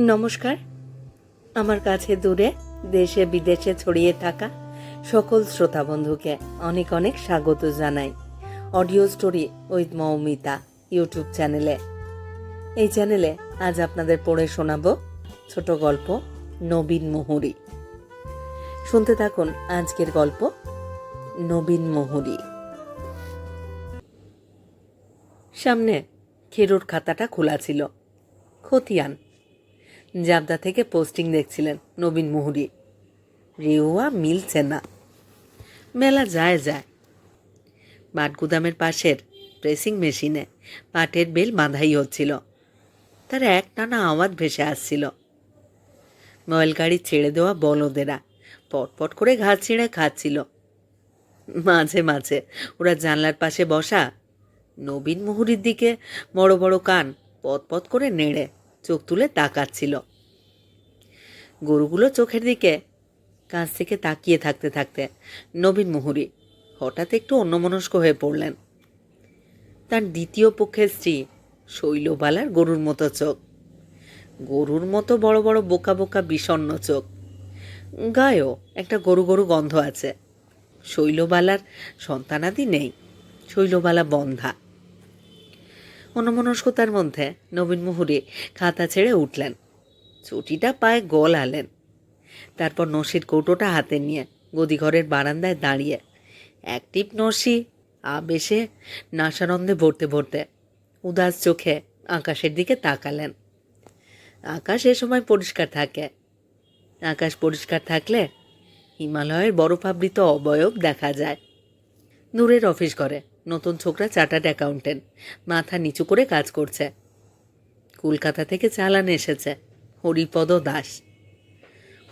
নমস্কার। আমার কাছে দূরে, দেশে, বিদেশে ছড়িয়ে থাকা সকল শ্রোতা বন্ধুকে অনেক অনেক স্বাগত জানাই। Audio story with Moumita YouTube চ্যানেলে। এই চ্যানেলে আজ আপনাদের পড়ে শোনাবো ছোট গল্প নবীন মুহুরি। শুনতে থাকুন আজকের গল্প নবীন মুহুরি। সামনে খেরোর খাতাটা খোলা ছিল। খতিয়ান জাবদা থেকে পোস্টিং দেখছিলেন নবীন মুহুরি। রেওয়া মিলছে না। মেলা যায় যায়। পাটগুদামের পাশের প্রেসিং মেশিনে পাটের বেল বাঁধাই হচ্ছিল। তার এক টানা আওয়াজ ভেসে আসছিল। গাড়ি ছেড়ে দেওয়া বলদেরা পটপট করে ঘাস ছিঁড়ে খাচ্ছিল। মাঝে মাঝে ওরা জানলার পাশে বসা নবীন মুহুরির দিকে বড় বড় কান পতপত করে নেড়ে চোখ তুলে তাকাচ্ছিল। গরুগুলো চোখের দিকে, কাছ থেকে তাকিয়ে থাকতে থাকতে নবীন মুহুরি হঠাৎ একটু অন্যমনস্ক হয়ে পড়লেন। তার দ্বিতীয় পক্ষের স্ত্রী শৈলবালার গরুর মতো চোখ। গরুর মতো বড় বড় বোকা বোকা বিষণ্ণ চোখ। গায়েও একটা গরু গরু গন্ধ আছে। শৈলবালার সন্তানাদি নেই। শৈলবালা বন্ধা। অন্যমনস্কতার মধ্যে নবীন মুহুরি খাতা ছেড়ে উঠলেন। ছুটিটা পায়ে গল আলেন তারপর নসির কৌটোটা হাতে নিয়ে গদিঘরের বারান্দায় দাঁড়িয়ে অ্যাক্টিভ নসি, আবেশে, নাসানন্দে ভরতে ভরতে উদাস চোখে আকাশের দিকে তাকালেন। আকাশ এ সময় পরিষ্কার থাকে। আকাশ পরিষ্কার থাকলে হিমালয়ের বরফাবৃত অবয়ব দেখা যায়। নূরের অফিস করে নতুন ছোকরা চার্টার্ড অ্যাকাউন্টেন্ট। মাথা নিচু করে কাজ করছে। কলকাতা থেকে চালান এসেছে। হরিপদ দাস।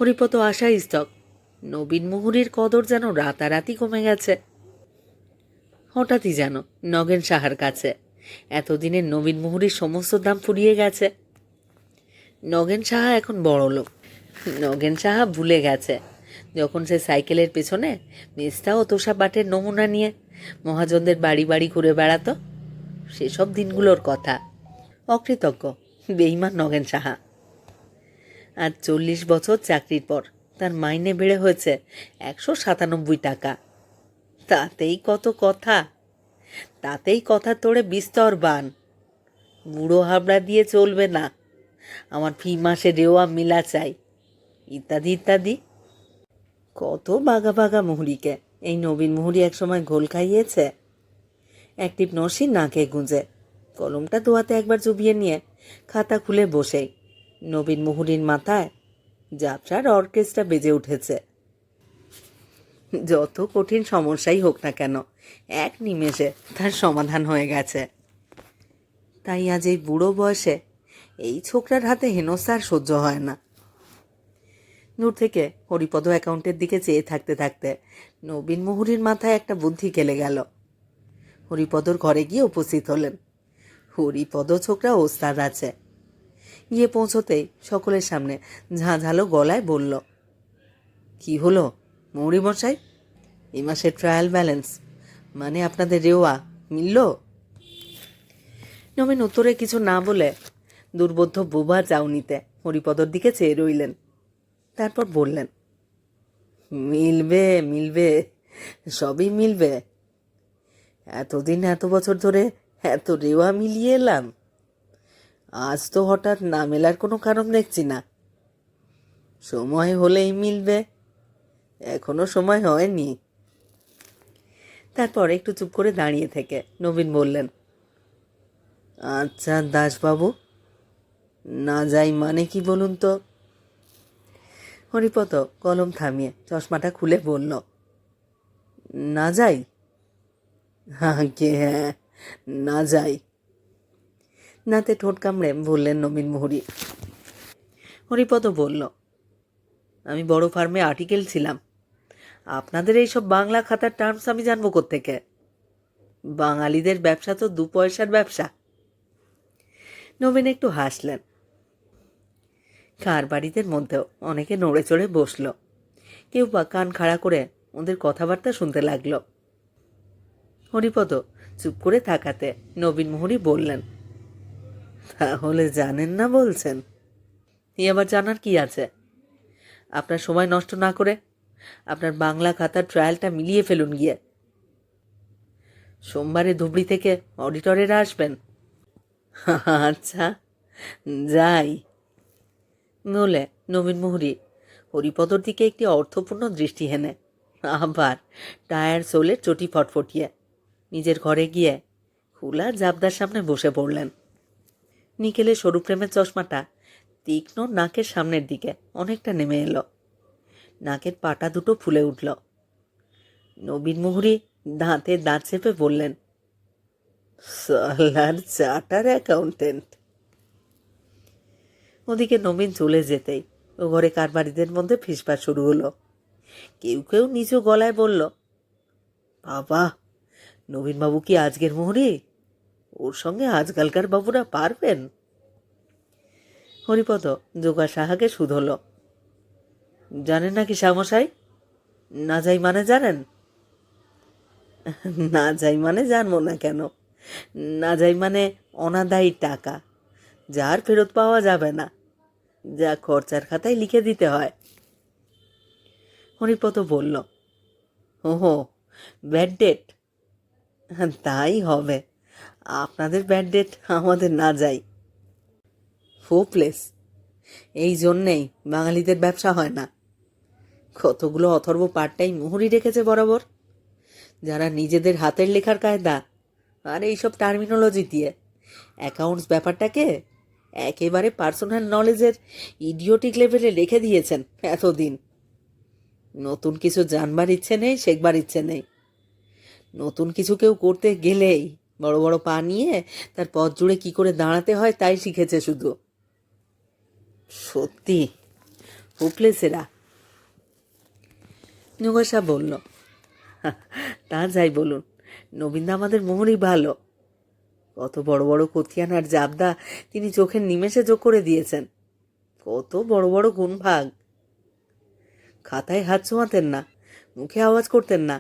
হরিপদ আশা স্তক নবীন মুহুরির কদর যেন রাতারাতি কমে গেছে। হঠাৎই যেন নগেন সাহার কাছে। এতদিনের নবীন মুহুরির সমস্ত দাম ফুরিয়ে গেছে। নগেন সাহা এখন বড় লোক। নগেন সাহা ভুলে গেছে। যখন সে সাইকেলের পেছনে মেস্তা ও তোষা বাটের নমুনা নিয়ে মহাজনদের বাড়ি বাড়ি ঘুরে বেড়াতো। সেসব দিনগুলোর কথা। অকৃতজ্ঞ বেইমান নগেন সাহা। আর চল্লিশ বছর চাকরির পর তার মাইনে বেড়ে হয়েছে একশো সাতানব্বই টাকা। তাতেই কত কথা। তাতেই কথা তোড়ে বিস্তর বান। বুড়ো হাবড়া দিয়ে চলবে না। আমার ফি মাসে রেওয়া মিলা চাই। ইত্যাদি ইত্যাদি। কত বাগা বাগা মুহুরিকে। এই নবীন মুহুরি একসময় ঘোল খাইয়েছে। অ্যাক্টিভ নসি নাকে গুঁজে। কলমটা দোয়াতে একবার চুবিয়ে নিয়ে খাতা খুলে বসেই নবীন মুহুরির মাথায় যাত্রার অর্কেস্ট্রা বেজে উঠেছে। যত কঠিন সমস্যাই হোক না কেন, এক নিমেষে তার সমাধান হয়ে গেছে। তাই আজ এই বুড়ো বয়সে এই ছোকরার হাতে হেনস্থা আর সহ্য হয় না। দূর থেকে হরিপদ অ্যাকাউন্টের দিকে চেয়ে থাকতে থাকতে নবীন মুহুরির মাথায় একটা বুদ্ধি খেলে গেল। হরিপদর ঘরে গিয়ে উপস্থিত হলেন। হরিপদ ছোকরা ওস্তাদ আছে। গিয়ে পৌঁছতেই সকলের সামনে ঝাঁঝালো গলায় বলল, কি হলো মৌরি মশাই? এই মাসের ট্রায়াল ব্যালেন্স মানে আপনাদের রেওয়া মিলল? নবীন উত্তরে কিছু না বলে দুর্বোধ্য বোবা চাউনিতে হরিপদর দিকে চেয়ে রইলেন। তারপর বললেন, মিলবে মিলবে, সবই মিলবে। এতদিন এত বছর ধরে এত রেওয়া মিলিয়ে এলাম। আজ তো হঠাৎ না মেলার কোনো কারণ দেখছি না। সময় হলেই মিলবে, এখনও সময় হয়নি। তারপর একটু চুপ করে দাঁড়িয়ে থেকে নবীন বললেন আচ্ছা দাসবাবু, না যাই মানে কি বলুন তো? হরিপদ কলম থামিয়ে চশমাটা খুলে বলল, না যাই। আগে হ্যাঁ না যাই। নাতে ঠোঁট কামড়ে বললেন নবীন মুহুরি। হরিপদ বলল, আমি বড় ফার্মে আর্টিকেল ছিলাম। আপনাদের এইসব বাংলা খাতার টার্মস আমি জানব থেকে বাঙালিদের ব্যবসা তো দু পয়সার ব্যবসা। নবীন একটু হাসলেন। কার বাড়িদের মধ্যেও অনেকে নড়ে চড়ে বসল। কেউ বা কান খাড়া করে ওদের কথাবার্তা শুনতে লাগল। হরিপদ চুপ করে থাকাতে নবীন মোহরি বললেন, তাহলে জানেন না বলছেন? এ আবার জানার কি আছে? আপনার সময় নষ্ট না করে আপনার বাংলা খাতার ট্রায়ালটা মিলিয়ে ফেলুন গিয়ে। সোমবারে ধুবড়ি থেকে অডিটরেরা আসবেন। আচ্ছা যাই। বলে নবীন মুহুরী। হরিপদর দিকে একটি অর্থপূর্ণ দৃষ্টি হেনে। আবার টায়ার সোলে চটি ফটফটিয়ে। নিজের ঘরে গিয়ে খোলা জাবদার সামনে বসে পড়লেন। নিকেলের সরু প্রেমের চশমাটা তীক্ষ্ণ নাকের সামনের দিকে অনেকটা নেমে এলো। নাকের পাটা দুটো ফুলে উঠল। নবীন মুহুরী দাঁতে দাঁত চেপে বললেন, সালার চার্টার অ্যাকাউন্টেন্ট। ওদিকে নবীন চলে যেতেই। ও ঘরে কারবারিদের মধ্যে ফিসফাস শুরু হলো। কেউ কেউ নিচু গলায় বলল, বাবা, নবীনবাবু কি আজকের মোহরে? ওর সঙ্গে আজকালকার বাবুরা পারবেন? হরিপদ যোগা সাহাকে শুধল জানেন নাকি শ্যামশাই? না যাই মানে জানেন? না যাই মানে জানব না কেন? না যাই মানে অনাদায়ী টাকা। যার ফেরত পাওয়া যাবে না। যা খরচার খাতায় লিখে দিতে হয়। হরিপদ বলল, ওহো ব্যাড ডেট তাই হবে। আপনাদের ব্যাড ডেট আমাদের না যাই। হোপলেস এই জন্যেই বাঙালিদের ব্যবসা হয় না। কতগুলো অথর্ব পাটটাই মুহুরি রেখেছে বরাবর। যারা নিজেদের হাতের লেখার কায়দা আর এইসব টার্মিনোলজি দিয়ে। অ্যাকাউন্টস ব্যাপারটাকে একেবারে পার্সোনাল নলেজের ইডিওটিক লেভেলে রেখে দিয়েছেন এতদিন। নতুন কিছু জানবার ইচ্ছে নেই, শেখবার ইচ্ছে নেই। নতুন কিছু কেউ করতে গেলেই বড় বড় পা নিয়ে তার পথ জুড়ে কি করে দাঁড়াতে হয় তাই শিখেছে শুধু। সত্যি হোপলেসেরা নুগাসা বলল তা যাই বলুন নবীনদা আমাদের মোহরই ভালো। কত বড় বড় কতিয়ান আর জাবদা তিনি চোখের নিমেষে যোগ করে দিয়েছেন। কত বড় বড় গুণ ভাগ খাতায় হাত ছোঁয়াতেন না, মুখে আওয়াজ করতেন না।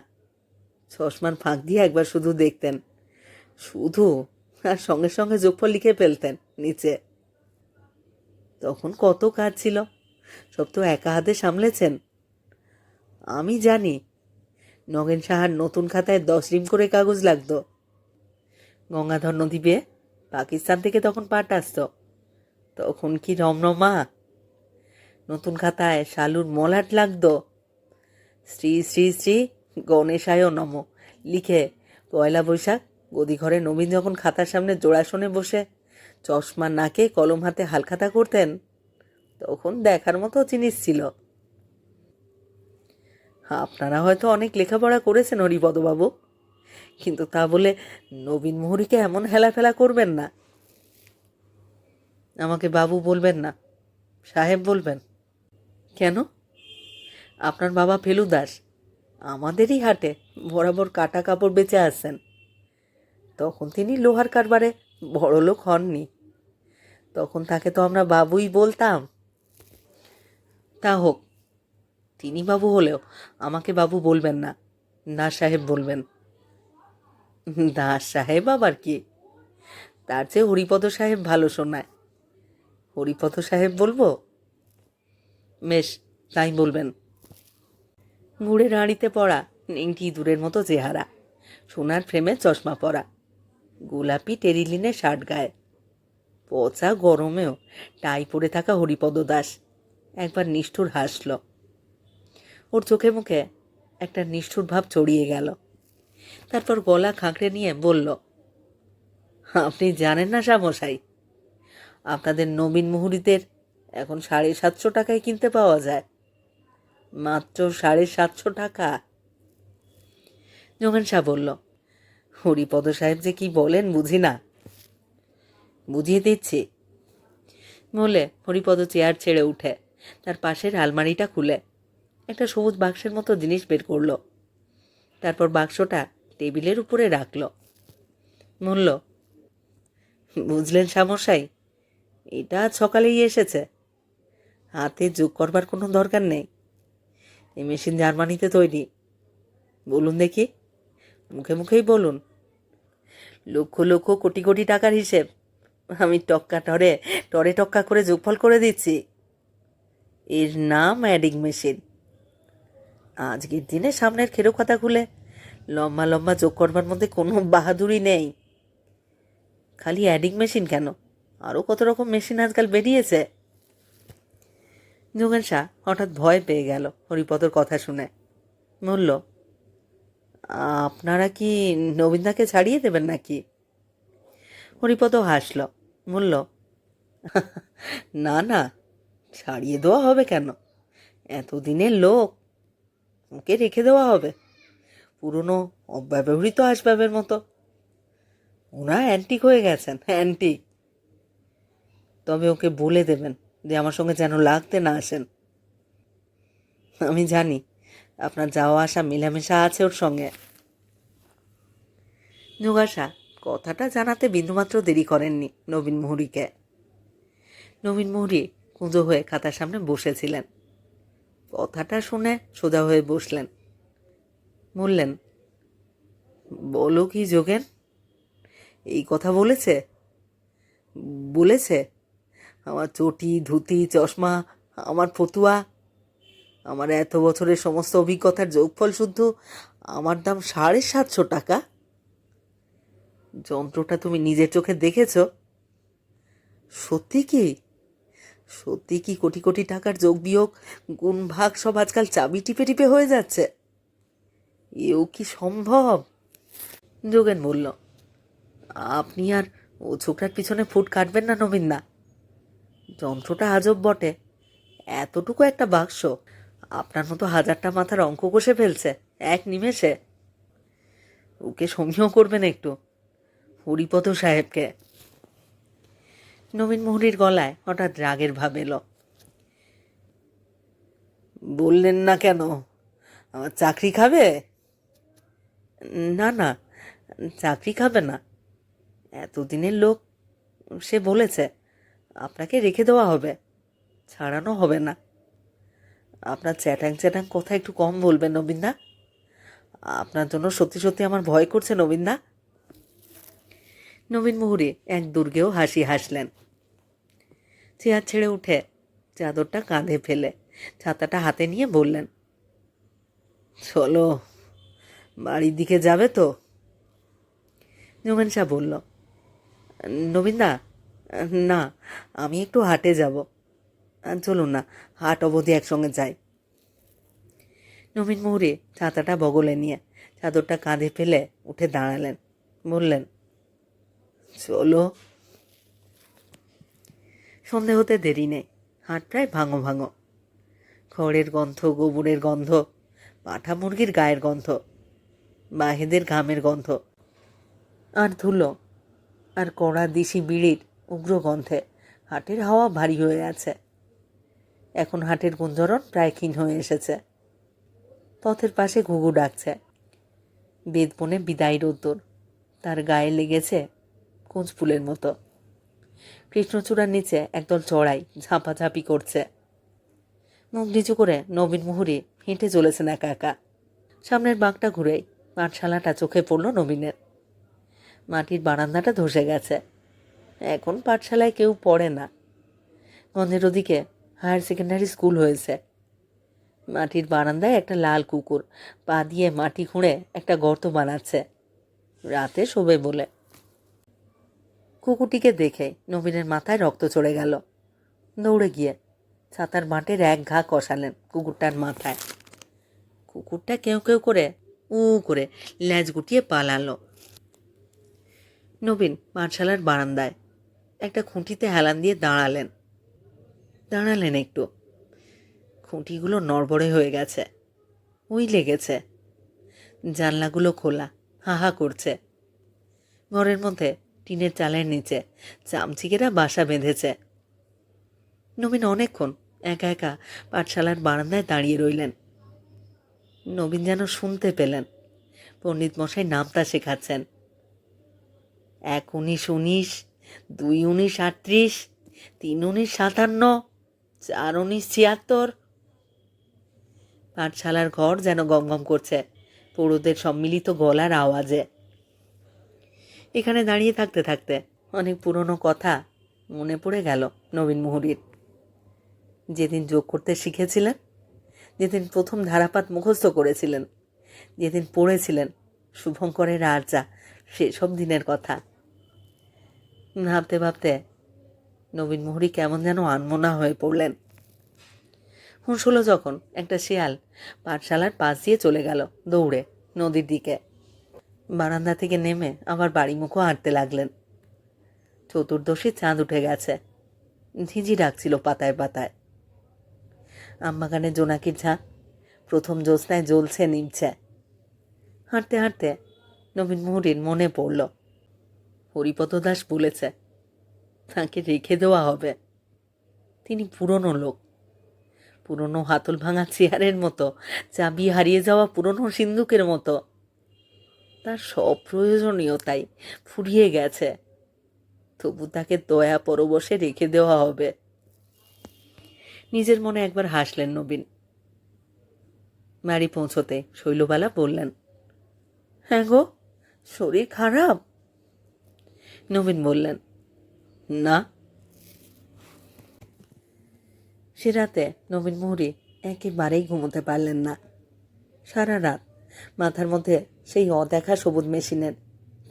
চশমার ফাঁক দিয়ে একবার শুধু দেখতেন। শুধু আর সঙ্গে সঙ্গে যোগফল লিখে ফেলতেন নিচে। তখন কত কাজ ছিল, সব তো একা হাতে সামলেছেন। আমি জানি, নগেন সাহার নতুন খাতায় দশ রিম করে কাগজ লাগতো। গঙ্গাধর নদী বেয়ে পাকিস্তান থেকে তখন পাট আসতো। তখন কি রমরমা? নতুন খাতায় শালুর মলাট লাগতো। শ্রী শ্রী শ্রী গণেশায় নম। লিখে পয়লা বৈশাখ গদিঘরে নবীন যখন খাতার সামনে জোড়াসনে বসে চশমা নাকে কলম হাতে হালখাতা করতেন, তখন দেখার মতো জিনিস ছিল। আপনারা হয়তো অনেক লেখাপড়া করেছেন হরিপদবাবু। কিন্তু তা বলে নবীন মোহরীকে এমন হেলাফেলা করবেন না। আমাকে বাবু বলবেন না, সাহেব বলবেন। কেন? আপনার বাবা ফেলু দাস, আমাদেরই হাটে বরাবর কাটা কাপড় বেচে আসছেন তখন তিনি লোহার কারবারে বড় লোক হননি। তখন তাকে তো আমরা বাবুই বলতাম। তা হোক, তিনি বাবু হলেও আমাকে বাবু বলবেন না না সাহেব বলবেন। দাস সাহেব আবার কি? তার চেয়ে হরিপদ সাহেব ভালো শোনায়। হরিপদ সাহেব বলব? বেশ, তাই বলবেন। মুড়ে রাঁড়িতে পড়া, নিংটি দূরের মতো চেহারা, সোনার ফ্রেমে চশমা পরা, গোলাপি টেরিলিনে শার্ট গায়ে, পচা গরমেও টাই পরে থাকা হরিপদ দাস একবার নিষ্ঠুর হাসল। ওর চোখে মুখে একটা নিষ্ঠুর ভাব চড়িয়ে গেল। তারপর গলা খাঁকড়ে নিয়ে বলল, আপনি জানেন না শ্যামশাই, আপনাদের নবীন মুহুরিদের এখন সাড়ে সাতশো টাকায় কিনতে পাওয়া যায়। মাত্র সাড়ে সাতশো টাকা। যোগান শাহ বলল, হরিপদ সাহেব যে কি বলেন বুঝি না। বুঝিয়ে দিচ্ছি। বলে হরিপদ চেয়ার ছেড়ে উঠে, তার পাশের আলমারিটা খুলে একটা সবুজ বাক্সের মতো জিনিস বের করল। তারপর বাক্সটা টেবিলের উপরে রাখল। বলল, বুঝলেন সামসাই এটা সকালেই এসেছে। হাতে যোগ করবার কোনো দরকার নেই। এই মেশিন জার্মানিতে তৈরি। বলুন দেখি, মুখে মুখেই বলুন। লক্ষ লক্ষ কোটি কোটি টাকার হিসেব। আমি টক্কা টরে টরে টক্কা করে যোগফল করে দিচ্ছি। এর নাম অ্যাডিং মেশিন। আজকের দিনে সামনের খেরো কথা খুলে লম্বা লম্বা যোগ করবার মধ্যে কোনো বাহাদুরি নেই। খালি অ্যাডিং মেশিন কেন? আরও কত রকম মেশিন আজকাল বেরিয়েছে? যোগেন শাহ হঠাৎ ভয় পেয়ে গেল হরিপদর কথা শুনে। বলল, আপনারা কি নবীনদাকে ছাড়িয়ে দেবেন নাকি? হরিপদ হাসল, বলল, না না, ছাড়িয়ে দেওয়া হবে কেন? এতদিনের লোক, ওকে রেখে দেওয়া হবে। পুরনো অব্যবহৃত আসবাবের মতো। ওরা অ্যান্টিক হয়ে গেছেন অ্যান্টিক তবে ওকে বলে দেবেন যে আমার সঙ্গে যেন লাগতে না আসেন। আমি জানি আপনার যাওয়া আসা মেলামেশা আছে ওর সঙ্গে। যোগাসা কথাটা জানাতে বিন্দুমাত্র দেরি করেননি নবীন মুহুরীকে। নবীন মুহুরী কুঁজো হয়ে খাতার সামনে বসেছিলেন। কথাটা শুনে সোজা হয়ে বসলেন। বললেন, বলো কি যোগেন এই কথা বলেছে? বলেছে। আমার চটি, ধুতি, চশমা, আমার ফতুয়া, আমার এত বছরের সমস্ত অভিজ্ঞতার যোগফল শুদ্ধ, আমার দাম সাড়ে সাতশো টাকা। যন্ত্রটা তুমি নিজের চোখে দেখেছ? সত্যি কি? সত্যি কি কোটি কোটি টাকার যোগ বিয়োগ, গুণ ভাগ সব আজকাল চাবি টিপে টিপে হয়ে যাচ্ছে? এও কি সম্ভব? যোগেন বলল, আপনি আর ও ছোকরার পিছনে ফুট কাটবেন না নবীন না যন্ত্রটা আজব বটে। এতটুকু একটা বাক্স, আপনার মতো হাজারটা মাথার অঙ্ক কষে ফেলছে, এক নিমেষে। ওকে সমীহ করবেন একটু, হরিপদ সাহেবকে। নবীন মুহুরীর গলায় হঠাৎ রাগের ভাব এলো। বললেন না কেন? আমার চাকরি খাবে? না না, চাকরি খাবে না। এতদিনের লোক, সে বলেছে, আপনাকে রেখে দেওয়া হবে, ছাড়ানো হবে না। আপনার চ্যাটাং চ্যাটাং কথা একটু কম বলবেন নবীনদা আপনার জন্য সত্যি সত্যি আমার ভয় করছে নবীনদা নবীন মুহুরী এক দুর্গেও হাসি হাসলেন। চেয়ার ছেড়ে উঠে চাদরটা কাঁধে ফেলে, ছাতাটা হাতে নিয়ে বললেন, চলো বাড়ির দিকে যাবে তো? নবীন শাহ বলল, নবীনদা, না, আমি একটু হাটে যাব। চলুন না, হাট অবধি একসঙ্গে যাই। নবীন মুহুরী ছাতাটা বগলে নিয়ে চাদরটা কাঁধে ফেলে উঠে দাঁড়ালেন। বললেন, চলো। সন্ধে হতে দেরি নেই, হাট প্রায় ভাঙো ভাঙো। খড়ের গন্ধ, গোবরের গন্ধ, পাঠা মুরগির গায়ের গন্ধ বাহেদের ঘামের গন্ধ। আর ধুলো, আর কড়া দিশি বিড়ির উগ্র গন্ধে হাটের হাওয়া ভারী হয়ে আছে। এখন হাটের গুঞ্জরণ প্রায় ক্ষীণ হয়ে এসেছে। পথের পাশে ঘুঘু ডাকছে। বেদবনে বিদায় রোদ্দুর। তার গায়ে লেগেছে কুঁজ ফুলের মতো। কৃষ্ণচূড়ার নিচে একদল চড়াই ঝাঁপাঝাঁপি করছে। মুখ নিচু করে নবীন মুহুরী হেঁটে চলেছেন একা একা। সামনের বাঁকটা ঘুরেই পাঠশালাটা চোখে পড়ল নবীনের। মাটির বারান্দাটা ধসে গেছে। এখন পাঠশালায় কেউ পড়ে না। গন্ধের ওদিকে হায়ার সেকেন্ডারি স্কুল হয়েছে। মাটির বারান্দায় একটা লাল কুকুর, পা দিয়ে মাটি খুঁড়ে একটা গর্ত বানাচ্ছে। রাতে শোবে বলে। কুকুরটিকে দেখে নবীনের মাথায় রক্ত চড়ে গেল। দৌড়ে গিয়ে ছাতার মাঠের এক ঘা কষালেন কুকুরটার মাথায়। কুকুরটা কেউ কেউ করে উ করে ল্যাজ গুটিয়ে পালালো। নবীন পাঠশালার বারান্দায় একটা খুঁটিতে হেলান দিয়ে দাঁড়ালেন। দাঁড়ালেন একটু। খুঁটিগুলো নড়বড়ে হয়ে গেছে। ওই লেগেছে। জানলাগুলো খোলা, হাহা করছে। ঘরের মধ্যে, টিনের চালের নিচে, চামচিকেরা বাসা বেঁধেছে। নবীন অনেকক্ষণ একা একা পাঠশালার বারান্দায় দাঁড়িয়ে রইলেন। নবীন যেন শুনতে পেলেন। পণ্ডিত মশাই নামতা শেখাচ্ছেন। এক উনিশ উনিশ, দুই উনিশ আটত্রিশ, তিন উনিশ সাতান্ন, চার উনিশ ছিয়াত্তর। পাঠশালার ঘর যেন গমগম করছে পুরোদের সম্মিলিত গলার আওয়াজে। এখানে দাঁড়িয়ে থাকতে থাকতে অনেক পুরনো কথা মনে পড়ে গেল নবীন মুহুরীর। যেদিন যোগ করতে শিখেছিলেন যেদিন প্রথম ধারাপাত মুখস্থ করেছিলেন, যেদিন পড়েছিলেন শুভঙ্করের আর্চা সেসব দিনের কথা। ভাবতে ভাবতে নবীন মোহরি কেমন যেন আনমনা হয়ে পড়লেন। হুঁশ যখন একটা শিয়াল পাঠশালার পাশ দিয়ে চলে গেল দৌড়ে নদীর দিকে। বারান্দা থেকে নেমে আবার বাড়ি মুখো হাঁটতে লাগলেন। চতুর্দশী চাঁদ উঠে গেছে। ঝিঝি ডাকছিল পাতায় পাতায়। আমবাগানে জোনাকির ঝাঁক। প্রথম জ্যোৎস্নায় জ্বলছে নিমছে হাঁটতে হাঁটতে নবীন মুহুরীর মনে পড়ল, হরিপদ দাস বলেছে, তাকে রেখে দেওয়া হবে। তিনি পুরনো লোক, পুরনো হাতল ভাঙা চেয়ারের মতো, চাবি হারিয়ে যাওয়া পুরনো সিন্দুকের মতো। তার সব প্রয়োজনীয়তাই ফুরিয়ে গেছে। তবু তাকে দয়া পরবশে রেখে দেওয়া হবে। নিজের মনে একবার হাসলেন নবীন। বাড়ি পৌঁছতে শৈলবালা বললেন হ্যাঁ গো, শরীর খারাপ? নবীন বললেন, না। সে রাতে নবীন মুহুরী একেবারেই ঘুমোতে পারলেন না। সারা রাত মাথার মধ্যে সেই অদেখা সবুজ মেশিনের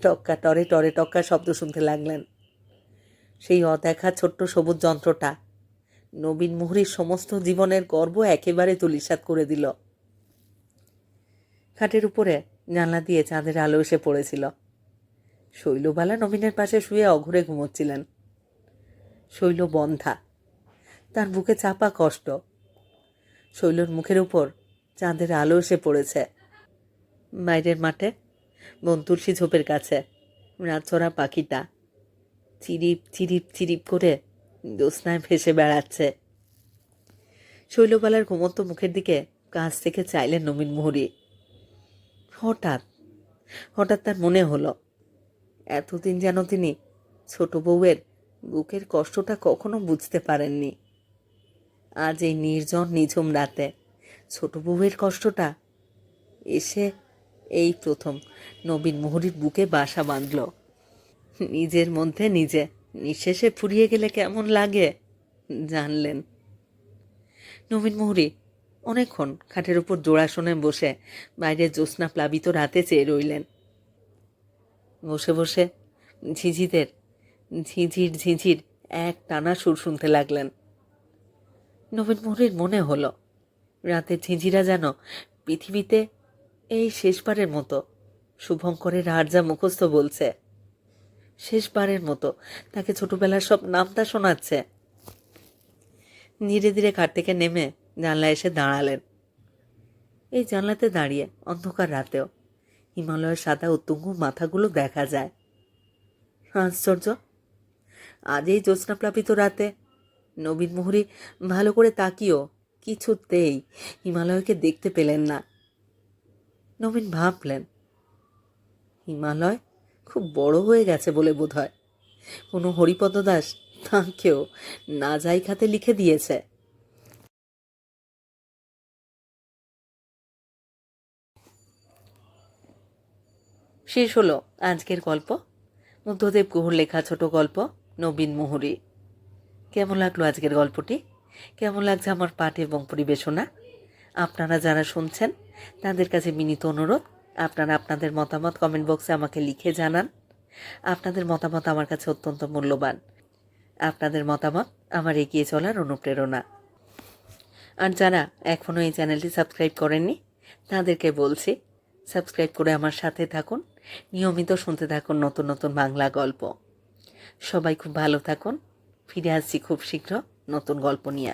টক্কা টরে টরে টক্কা শব্দ শুনতে লাগলেন। সেই অদেখা ছোট্ট সবুজ যন্ত্রটা নবীন মুহুরীর সমস্ত জীবনের গর্ব একেবারে তুলিসাৎ করে দিল। খাটের উপরে জানলা দিয়ে চাঁদের আলো এসে পড়েছিল। শৈলবালা নবীনের পাশে শুয়ে অঘুরে ঘুমোচ্ছিলেন। শৈল বন্ধা, তার বুকে চাপা কষ্ট। শৈলর মুখের উপর চাঁদের আলো এসে পড়েছে। বাইরের মাঠে বন তুলসী ঝোপের কাছে রাতচরা পাখিটা চিরিপ চিরিপ চিরিপ করে জ্যোৎস্নায় ভেসে বেড়াচ্ছে। শৈলবালার ঘুমন্ত মুখের দিকে কাছ থেকে চাইলেন নবীন মুহুরি। হঠাৎ হঠাৎ তার মনে হলো, এতদিন যেন তিনি ছোট বউয়ের বুকের কষ্টটা কখনো বুঝতে পারেননি। আজ এই নির্জন নিঝুম রাতে ছোট বউয়ের কষ্টটা এসে এই প্রথম নবীন মুহুরির বুকে বাসা বাঁধল। নিজের মধ্যে নিজে নিঃশেষে ফুরিয়ে গেলে কেমন লাগে? জানলেন। নবীন মুহুরী, অনেকক্ষণ খাটের উপর জোড়াসনে বসে বাইরে জ্যোৎস্না প্লাবিত রাতে চেয়ে রইলেন। বসে বসে ঝিঝিদের, ঝিঝির ঝিঝির এক টানা সুর শুনতে লাগলেন। নবীন মুহুরীর মনে হলো রাতের ঝিঝিরা যেন পৃথিবীতে এই শেষবারের মতো, শুভঙ্করের আর্যা মুখস্থ বলছে। শেষবারের মতো। তাকে ছোটবেলার সব নামটা শোনাচ্ছে। ধীরে ধীরে খাট থেকে নেমে জানলা এসে দাঁড়ালেন। এই জানলাতে দাঁড়িয়ে অন্ধকার রাতেও হিমালয়ের সাদা উত্তুঙ্গ মাথাগুলো দেখা যায়। আশ্চর্য! আজ এই জ্যোৎস্নাপ্লাবিত রাতে নবীন মুহুরী ভালো করে তাকিয়েও কিছুতেই হিমালয়কে দেখতে পেলেন না। নবীন ভাবলেন, হিমালয় খুব বড় হয়ে গেছে বলে বোধ হয় কোনো হরিপদ দাস তাঁকেও না যাই খাতে লিখে দিয়েছে। শেষ হলো আজকের গল্প। মুগ্ধদেব গুহর লেখা ছোট গল্প, নবীন মুহুরী। কেমন লাগল আজকের গল্পটি? কেমন লাগছে আমার পাঠ এবং পরিবেশনা? আপনারা যারা শুনছেন, তাদের কাছে বিনীত অনুরোধ। আপনারা আপনাদের মতামত কমেন্ট বক্সে আমাকে লিখে জানান। আপনাদের মতামত আমার কাছে অত্যন্ত মূল্যবান। আপনাদের মতামত আমার এগিয়ে চলার অনুপ্রেরণা। আর যারা এখনও এই চ্যানেলটি সাবস্ক্রাইব করেননি, তাদেরকে বলছি, সাবস্ক্রাইব করে আমার সাথে থাকুন। নিয়মিত শুনতে থাকুন নতুন নতুন বাংলা গল্প। সবাই খুব ভালো থাকুন। ফিরে আসছি খুব শীঘ্র নতুন গল্প নিয়ে।